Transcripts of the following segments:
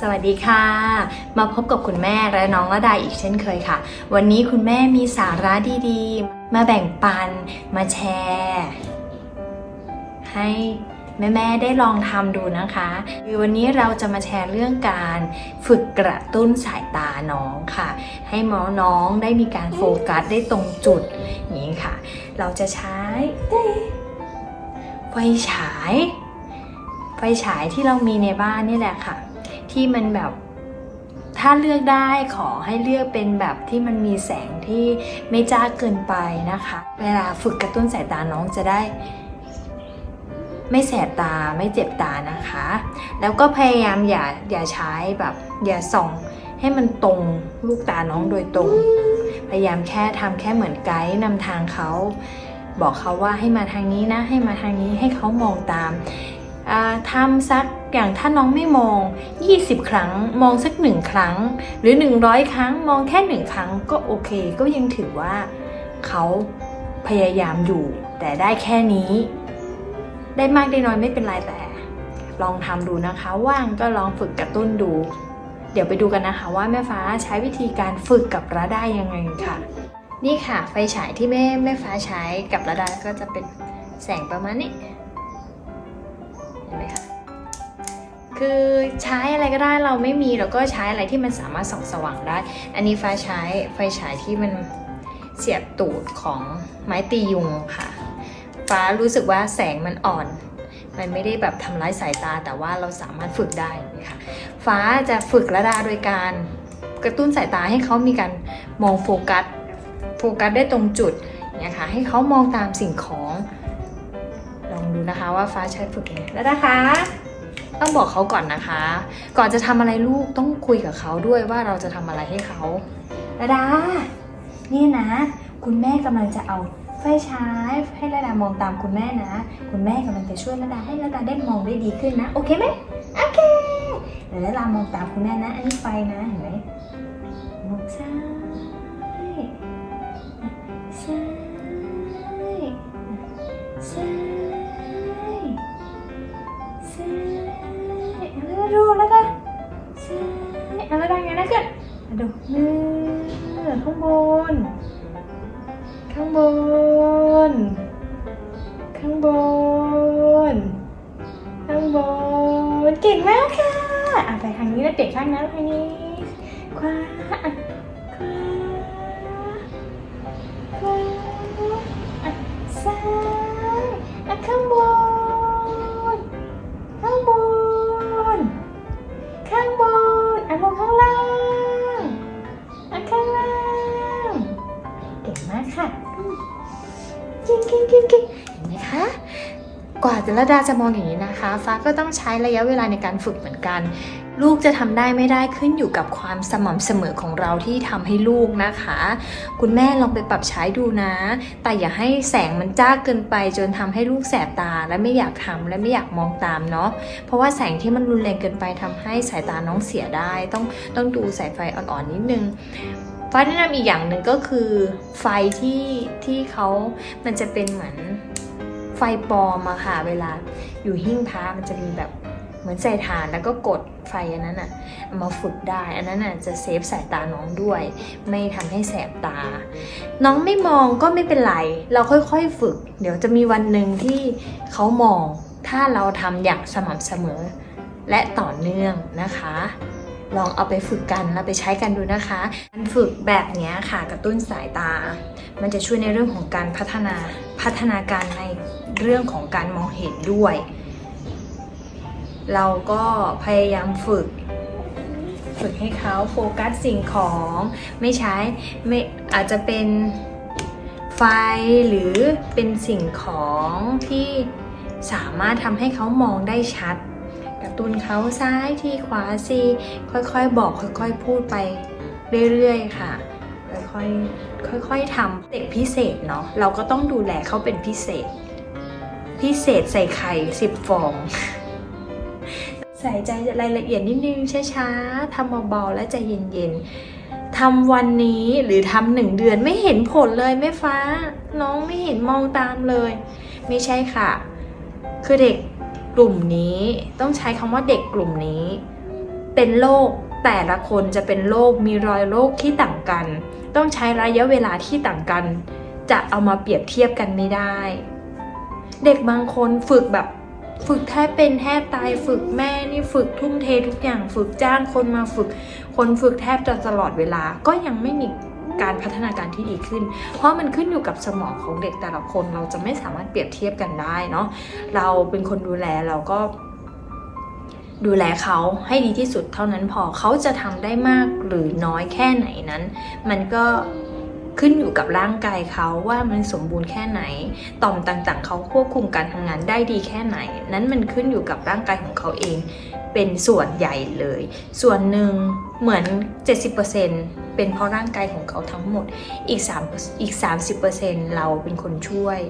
สวัสดีค่ะ มาพบกับคุณแม่และน้องระดาอีกเช่นเคยค่ะ วันนี้คุณแม่มีสาระดีๆ มาแบ่งปัน มาแชร์ ให้แม่ๆได้ลองทำดูนะคะคือวันนี้เราจะมาแชร์เรื่องการฝึกกระตุ้นสายตาน้องค่ะ ให้หมอน้องได้มีการโฟกัสได้ตรงจุดอย่างนี้ค่ะ เราจะใช้ไฟฉาย ไฟฉายที่เรามีในบ้านนี่แหละค่ะ ที่มันแบบถ้าเลือกได้ขอให้เลือกเป็นแบบที่มันมีแสงที่ไม่จ้าเกินไปนะคะ เวลาฝึกกระตุ้นสายตาน้องจะได้ ไม่แสบตาไม่เจ็บตานะคะ แล้วก็พยายามอย่าอย่าใช้แบบอย่าส่องให้มันตรงลูกตาน้องโดยตรง พยายามแค่ทำแค่เหมือนไกด์นำทางเขา บอกเขาว่าให้มาทางนี้นะ ให้มาทางนี้ให้เขามองตามทำสัก อย่างถ้าน้องไม่มอง 20 ครั้ง มองสักหนึ่งครั้ง หรือ 100 ครั้งมองแค่หนึ่งครั้งก็โอเค ก็ยังถือว่าเขาพยายามอยู่ แต่ได้แค่นี้ ได้มากได้น้อยไม่เป็นไรแต่ ลองทำดูนะคะ ว่างก็ลองฝึกกระตุ้นดู เดี๋ยวไปดูกันนะคะว่าแม่ฟ้าใช้วิธีการฝึกกับระได้ยังไงค่ะ นี่ค่ะ ไฟฉายที่แม่แม่ฟ้าใช้กับระดาก็จะเป็นแสงประมาณนี้เห็นไหมคะ คือใช้อะไรก็ได้เราไม่มีเราก็ใช้อะไรที่มันสามารถส่องสว่างได้ อันนี้ฟ้าใช้ไฟฉายที่มันเสียบตูดของไม้ตียุงค่ะ ฟ้ารู้สึกว่าแสงมันอ่อนมันไม่ได้แบบทำร้ายสายตาแต่ว่าเราสามารถฝึกได้นะคะฟ้าจะฝึกระดาโดยการกระตุ้นสายตาให้เขามีการมองโฟกัสโฟกัสได้ตรงจุดเนี่ยค่ะให้เขามองตามสิ่งของ ลองดูนะคะว่าฟ้าใช้ฝึกยังไงแล้วนะคะ ต้องบอกเขาก่อนนะคะ ก่อนจะทำอะไรลูกต้องคุยกับเขาด้วยว่าเราจะทำอะไรให้เขาระดา นี่นะ คุณแม่กำลังจะเอาไฟฉายให้ระดามองตามคุณแม่นะ คุณแม่กำลังจะช่วยระดาให้ระดาได้มองได้ดีขึ้นนะ โอเคไหมโอเคเดี๋ยวระดามองตามคุณแม่นะ อันนี้ไฟนะ เห็นไหมมองซ้าย ดูแล้วนะซ้ายเอาแล้วดังไงนะเกิดดูมือข้างบน ข้างบน ข้างบน ข้างบน เก่งมากค่ะอะไปทางนี้แล้วเปลี่ยนข้างนั้นทางนี้ขวาขวาขวาซ้ายข้างบน กว่าจะระดาจะมองอย่างนี้นะคะ ฟ้าก็ต้องใช้ระยะเวลาในการฝึกเหมือนกัน ลูกจะทำได้ไม่ได้ขึ้นอยู่กับความสม่ำเสมอของเราที่ทำให้ลูกนะคะ คุณแม่ลองไปปรับใช้ดูนะ แต่อย่าให้แสงมันจ้าเกินไปจนทำให้ลูกแสบตาและไม่อยากทำและไม่อยากมองตามเนาะเพราะว่าแสงที่มันรุนแรงเกินไปทำให้สายตาน้องเสียได้ ต้องต้องดูสายไฟอ่อนๆนิดนึงฟ้าแนะนำอีกอย่างหนึ่งก็คือไฟที่ที่เขามันจะเป็นเหมือน ไฟปลอมอะค่ะเวลาอยู่หิ้งพระมันจะมีแบบเหมือนใส่ถ่านแล้วก็กดไฟอันนั้นอะมาฝึกได้ อันนั้นอะจะเซฟสายตาน้องด้วย ไม่ทำให้แสบตา น้องไม่มองก็ไม่เป็นไร เราค่อยๆฝึก เดี๋ยวจะมีวันหนึ่งที่เขามองถ้าเราทำอย่างสม่ำเสมอ และต่อเนื่องนะคะ ลองเอาไปฝึกกันแล้วไปใช้กันดูนะคะการฝึกแบบนี้ค่ะกระตุ้นสายตา มันจะช่วยในเรื่องของการพัฒนาพัฒนาการในเรื่องของการมองเห็นด้วย เราก็พยายามฝึกฝึกให้เขาโฟกัสสิ่งของไม่ใช้ไม่อาจจะเป็นไฟหรือเป็นสิ่งของที่สามารถทำให้เขามองได้ชัด กระตุ้นเขาซ้ายทีขวาซีค่อยๆ บอกค่อยๆ พูดไปเรื่อยๆ ค่ะ ค่อยๆ ค่อยๆทำเด็กพิเศษเนาะ เราก็ต้องดูแลเขาเป็นพิเศษ พิเศษใส่ไข่สิบฟอง ใส่ใจรายละเอียดนิดนึงช้าๆทำเบาๆและใจเย็นๆทำวันนี้หรือทำหนึ่งเดือนไม่เห็นผลเลยแม่ฟ้า น้องไม่เห็นมองตามเลย ไม่ใช่ค่ะ คือเด็กก ลุ่มนี้ ต้องใช้คำว่าเด็กกลุ่มนี้ เป็นโรคแต่ละคนจะเป็นโรคมีรอยโรคที่ต่างกัน ต้องใช้ระยะเวลาที่ต่างกัน จะเอามาเปรียบเทียบกันไม่ได้ เด็กบางคนฝึกแบบฝึกแทบเป็นแทบตายฝึกแม่นี่ฝึกทุ่มเททุกอย่าง ฝึกจ้างคนมาฝึก คนฝึกแทบจะตลอดเวลาก็ยังไม่มี การพัฒนาการที่ดีขึ้น เพราะมันขึ้นอยู่กับสมองของเด็กแต่ละคนเราจะไม่สามารถเปรียบเทียบกันได้เนาะเราเป็นคนดูแลเราก็ดูแลเขาให้ดีที่สุดเท่านั้นพอเขาจะทำได้มากหรือน้อยแค่ไหนนั้น มันก็ ขึ้นอยู่กับร่างกายเขาว่ามันสมบูรณ์แค่ไหน ต่อมต่างๆ เขาควบคุมการทำงานได้ดีแค่ไหน นั้นมันขึ้นอยู่กับร่างกายของเขาเอง เป็นส่วนใหญ่เลย ส่วนหนึ่งเหมือน 70%เป็นเพราะร่างกายของเขาทั้งหมด อีก3อีก 30%เราเป็นคนช่วย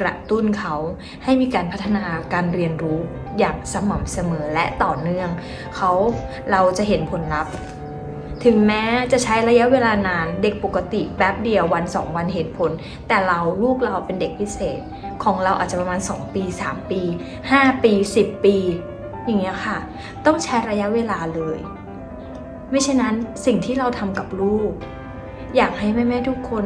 กระตุ้นเขาให้มีการพัฒนาการเรียนรู้อย่างสม่ำเสมอและต่อเนื่อง เขาเราจะเห็นผลลัพธ์ ถึงแม้จะใช้ระยะเวลานานเด็กปกติแป๊บเดียววันสองวันเห็นผล แต่เราลูกเราเป็นเด็กพิเศษ ของเราอาจจะประมาณ 2 ปี 3 ปี 5 ปี 10 ปี อย่างเงี้ยค่ะ ต้องใช้ระยะเวลาเลย ไม่เช่นนั้นสิ่งที่เราทำกับลูก อยากให้แม่ๆทุกคน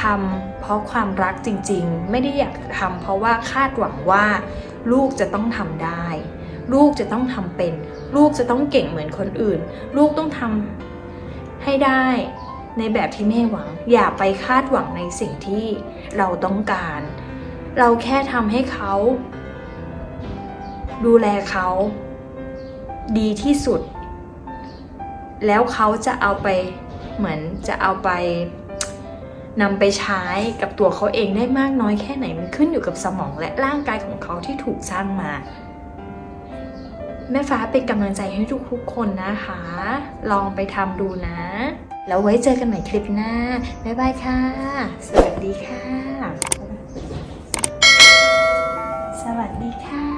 ทำเพราะความรักจริงๆ ไม่ได้อยากทำเพราะว่าคาดหวังว่าลูกจะต้องทำได้ ลูกจะต้องทำเป็น ลูกจะต้องเก่งเหมือนคนอื่น ลูกต้องทำให้ได้ในแบบที่แม่หวัง อย่าไปคาดหวังในสิ่งที่เราต้องการ เราแค่ทำให้เขา ดูแลเขา ดีที่สุด แล้วเขาจะเอาไปเหมือนจะเอาไปนำไปใช้กับตัวเขาเองได้มากน้อยแค่ไหนมันขึ้นอยู่กับสมองและร่างกายของเขาที่ถูกสร้างมา แม่ฟ้าเป็นกำลังใจให้ทุกๆคนนะคะ ลองไปทำดูนะ แล้วไว้เจอกันใหม่คลิปหน้า บ๊ายบายค่ะ สวัสดีค่ะ สวัสดีค่ะ